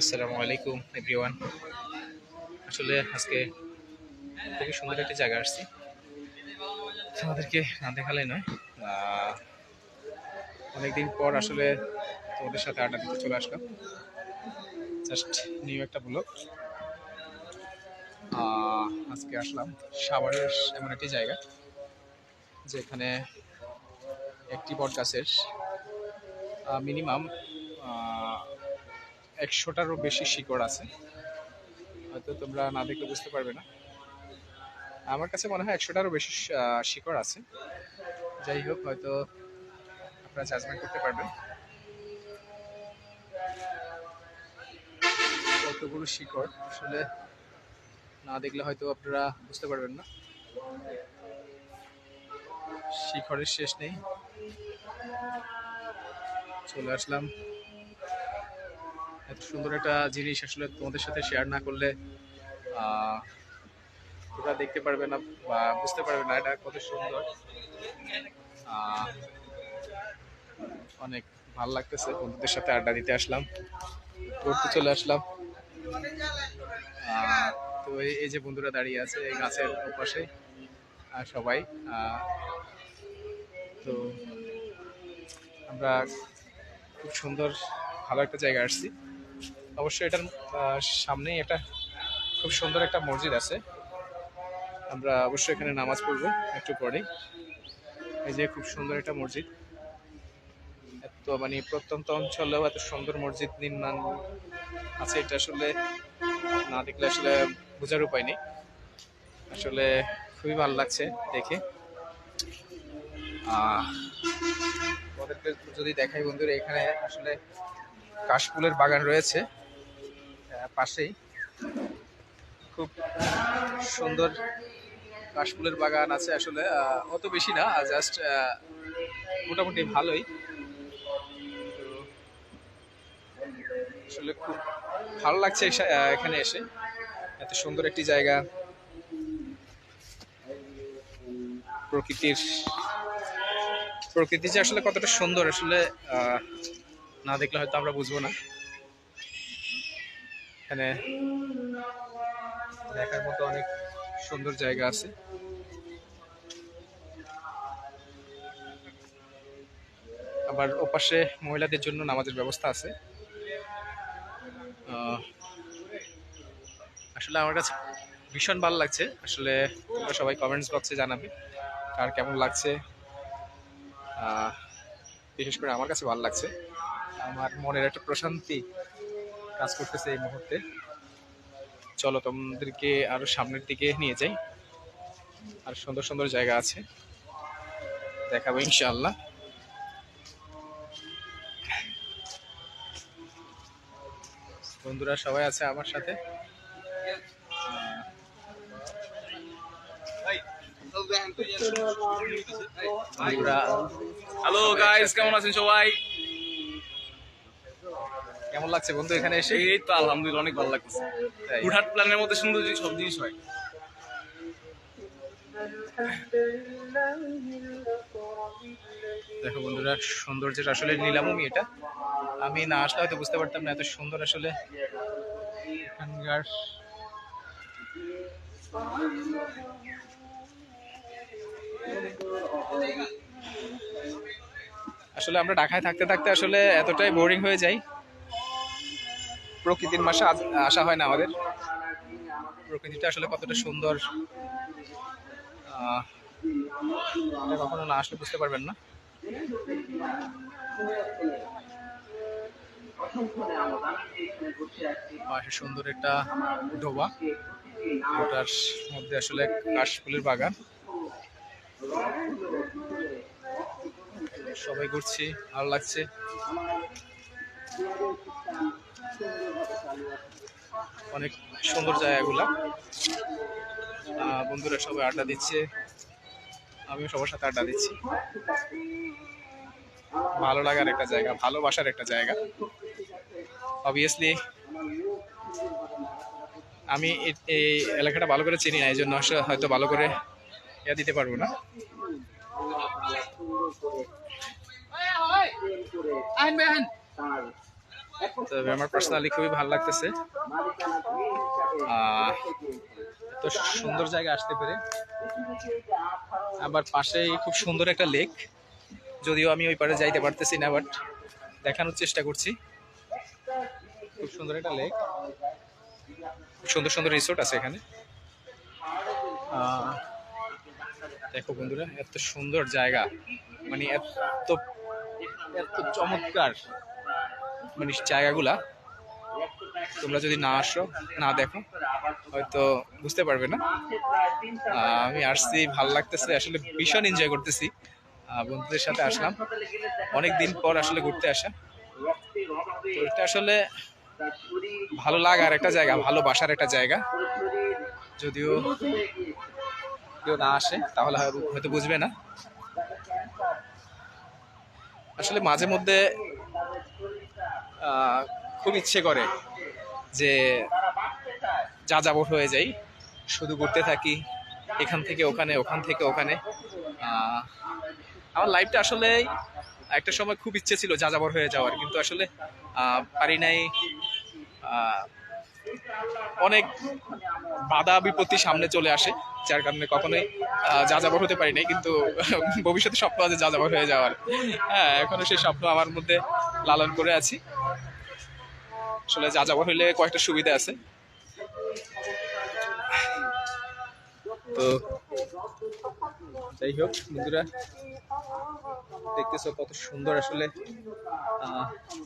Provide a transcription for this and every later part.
আসসালামু আলাইকুম এভরিওয়ান আসলে আজকে খুবই সুন্দর একটি জায়গা আসছি। তোমাদেরকে না দেখালে নয় অনেকদিন পর আসলে তোমাদের সাথে আড্ডা দিতে চলে আসলাম। জাস্ট নিউ একটা ব্লগ আজকে আসলাম সাভারের এমন একটি জায়গা, যেখানে একটি বট গাছের মিনিমাম একশোটারও বেশি শিকড় আছে। হয়তো তোমরা না দেখলে বুঝতে পারবে না। আমার কাছে মনে হয় একশোটারও বেশি শিকড় আছে। যাই হোক, হয়তো আপনারা জাজমেন্ট করতে পারবেন। কতগুলো শিকড় আসলে না দেখলে হয়তো আপনারা বুঝতে পারবেন না। শিখরের শেষ নেই। চলে আসলাম এত সুন্দর একটা জিনিস আসলে তোমাদের সাথে শেয়ার না করলে তোমরা দেখতে পারবে না বা বুঝতে পারবে না এটা কত সুন্দর। অনেক ভালো লাগতেছে বন্ধুদের সাথে আড্ডা দিতে আসলাম, ঘুরতে চলে আসলাম। তো এই- যে বন্ধুরা দাঁড়িয়ে আছে এই গাছের পাশে সবাই তো আমরা খুব সুন্দর ভালো একটা জায়গায় আসছি। অবশ্যই এটার সামনেই একটা খুব সুন্দর একটা মসজিদ আছে। আমরা অবশ্যই এখানে নামাজ পড়ব একটু পরেই। এই যে খুব সুন্দর একটা মসজিদ। এত মানে প্রত্যন্ত অঞ্চলেও এত সুন্দর মসজিদ নির্মাণ আছে, এটা আসলে না দেখলে আসলে বোঝার উপায় নেই। আসলে খুবই ভালো লাগছে দেখে। আহ, তোমাদেরকে যদি দেখাই বন্ধুরা, এখানে আসলে কাশফুলের বাগান রয়েছে। পাশেই। খুব সুন্দর কাশফুলের বাগান আছে আসলে। অত বেশি না জাস্ট মোটামুটি ভালোই। আসলে খুব ভালো লাগছে এখানে এসে। এত সুন্দর একটি জায়গা। প্রকৃতির, প্রকৃতি যে আসলে কতটা সুন্দর, আসলে না দেখলে হয়তো আমরা বুঝব না। এখানে দেখার মতো অনেক সুন্দর জায়গা আছে। আবার ওপাশে মহিলাদের জন্য নামাজের ব্যবস্থা আছে। আসলে আমার কাছে ভীষণ ভালো লাগছে। আসলে তোমরা সবাই কমেন্টস বক্সে জানাবে কার কেমন লাগছে। বিশেষ করে আমার কাছে ভালো লাগছে। আমার মনের একটা প্রশান্তি কাজ করতেছে এই মুহূর্তে। চলো তোমাদেরকে আরও সামনের দিকে নিয়ে যাই। আর সুন্দর সুন্দর জায়গা আছে। দেখাবো ইনশাআল্লাহ। বন্ধুরা সবাই আছে আমার সাথে? হ্যালো গাইস কেমন আছেন সবাই? কেমন লাগছে বন্ধু এখানে এসে? এই তো আলহামদুলিল্লাহ অনেক ভালো লাগছে? হুটহাট প্ল্যানের মধ্যে সুন্দর জিনিস সব জিনিস হয়। দেখো বন্ধুরা সৌন্দর্যের আসলে নিলাম আমি এটা। আমি না আসলে হয়তো বুঝতে পারতাম না এত সুন্দর আসলে এখানকার। আসলে আমরা ঢাকায় থাকতে থাকতে আসলে এতটাই বোরিং হয়ে যাই। প্রকৃতির মাসে আসা হয় না আমাদের। প্রকৃতিটা আসলে কতটা সুন্দর কখনো না আসলে বুঝতে পারবেন না। সুন্দর একটা ডোবা, ওটার মধ্যে আসলে কাশফুলের বাগান। সবাই ঘুরছি, ভালো লাগছে। অনেক সুন্দর জায়গাগুলা। বন্ধুরা সবাই আড্ডা দিচ্ছে। আমিও সবার সাথে আড্ডা দিচ্ছি। ভালো লাগার একটা জায়গা, ভালোবাসার একটা জায়গা। অবভিয়াসলি আমি এই এলাকাটা ভালো করে চিনি না, এই জন্য হয়তো ভালো করে ইয়া দিতে পারব না। তবে আমার পার্সোনালি খুবই ভালো লাগতেছে। আহ, তো সুন্দর জায়গা আসতে পেরে। আবার পাশেই খুব সুন্দর একটা লেক যদিও আমি ওই পারে যাইতে পারতেছি না বাট দেখানোর চেষ্টা করছি। খুব সুন্দর একটা লেক খুব সুন্দর সুন্দর রিসোর্ট আছে এখানে। দেখো বন্ধুরা এত সুন্দর জায়গা। মানে এত এত চমৎকার। মানে জায়গাগুলা, তোমরা যদি না আসো, না দেখো, হয়তো বুঝতে পারবে না। আমি আসছি, ভালো লাগতেছে, আসলে ভীষণ এনজয় করতেছি। বন্ধুদের সাথে আসলাম। অনেক দিন পর আসলে ঘুরতে আসা। এটা আসলে ভালো লাগার একটা জায়গা, ভালোবাসার একটা জায়গা। যদিও কেউ না আসে, তাহলে হয়- হয়তো বুঝবে না। আসলে মাঝে মধ্যে খুব ইচ্ছে করে যে যা যাবর হয়ে যাই, শুধু ঘুরতে থাকি, এখান থেকে ওখানে, ওখান থেকে ওখানে। আমার লাইফটা আসলে একটা সময় খুব ইচ্ছে ছিল যা যাবর হয়ে যাওয়ার, কিন্তু আসলে পারি নাই। অনেক বাধা বিপত্তি সামনে চলে আসে, যার কারণে কখনোই যা যাবর হতে পারি নাই, কিন্তু ভবিষ্যতে স্বপ্ন আছে যা যাবর হয়ে যাওয়ার। হ্যাঁ এখনও সেই স্বপ্ন আমার মধ্যে লালন করে আছি। আসলে যা যাবর হইলে কয়েকটা সুবিধা আছে। তো যাই হোক, বন্ধুরা, দেখতেছো কত সুন্দর আসলে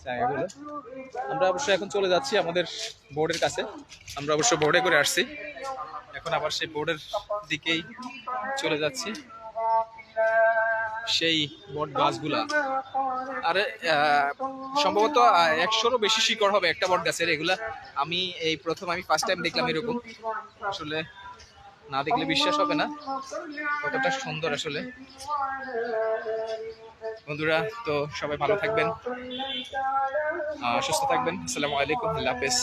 জায়গাগুলো। আমরা অবশ্য এখন চলে যাচ্ছি আমাদের বোর্ডের কাছে। আমরা অবশ্য বোর্ডে করে আসছি। এখন আবার সেই বোর্ডের দিকেই চলে যাচ্ছি। সেই বট গাছগুলা। আরে সম্ভবত একশোরও বেশি শিকড় হবে একটা বট গাছের, এগুলা আমি এই প্রথম আমি ফার্স্ট টাইম দেখলাম এরকম। আসলে না দেখলে বিশ্বাস হবে না। কতটা সুন্দর আসলে। বন্ধুরা, তো সবাই ভালো থাকবেন। সুস্থ থাকবেন। আসসালামু আলাইকুম, আল্লাহ হাফেজ।